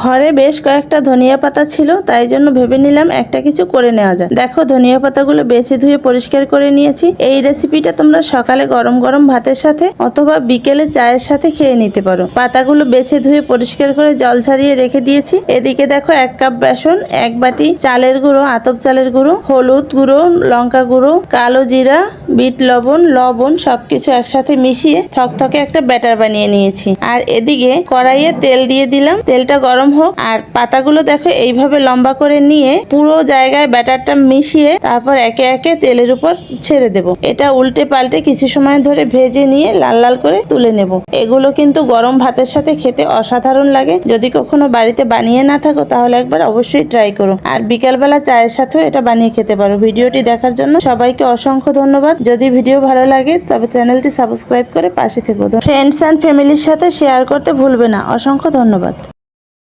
ঘরে বেশ কয়েকটা ধনিয়া পাতা ছিল, তাই জন্য ভেবে নিলাম একটা কিছু করে নেওয়া যায় দেখো, ধনিয়া পাতাগুলো বেছে ধুয়ে পরিষ্কার করে নিয়েছি। এই রেসিপিটা তোমরা সকালে গরম গরম ভাতের সাথে অথবা বিকেলে চায়ের সাথে খেয়ে নিতে পারো। পাতাগুলো বেছে ধুয়ে পরিষ্কার করে জল ছাড়িয়ে রেখে দিয়েছি। এদিকে দেখো, এক কাপ বেসন, এক বাটি চালের গুঁড়ো, আতপ চালের গুঁড়ো, হলুদ গুঁড়ো, লঙ্কা গুঁড়ো, কালো জিরা, বিট লবণ লবণ সবকিছু একসাথে মিশিয়ে থকথকে একটা ব্যাটার বানিয়ে নিয়েছি। আর এদিকে কড়াইয়ে তেল দিয়ে দিলাম। তেলটা গরম হোক। আর পাতাগুলো দেখো, এইভাবে লম্বা করে নিয়ে পুরো জায়গায় ব্যাটারটা মিশিয়ে তারপর একে একে তেলের উপর ছেড়ে দেব। এটা উল্টে পাল্টে কিছু সময় ধরে ভেজে নিয়ে লাল লাল করে তুলে নেব। এগুলো কিন্তু গরম ভাতের সাথে খেতে অসাধারণ লাগে। যদি কখনো বাড়িতে বানিয়ে না থাকো, তাহলে একবার অবশ্যই ট্রাই করো। আর বিকালবেলা চায়ের সাথেও এটা বানিয়ে খেতে পারো। ভিডিওটি দেখার জন্য সবাইকে অসংখ্য ধন্যবাদ। যদি ভিডিও ভালো লাগে, তবে চ্যানেলটি সাবস্ক্রাইব করে পাশে থেকো। ফ্রেন্ডস অ্যান্ড ফ্যামিলির সাথে শেয়ার করতে ভুলবে না। অসংখ্য ধন্যবাদ।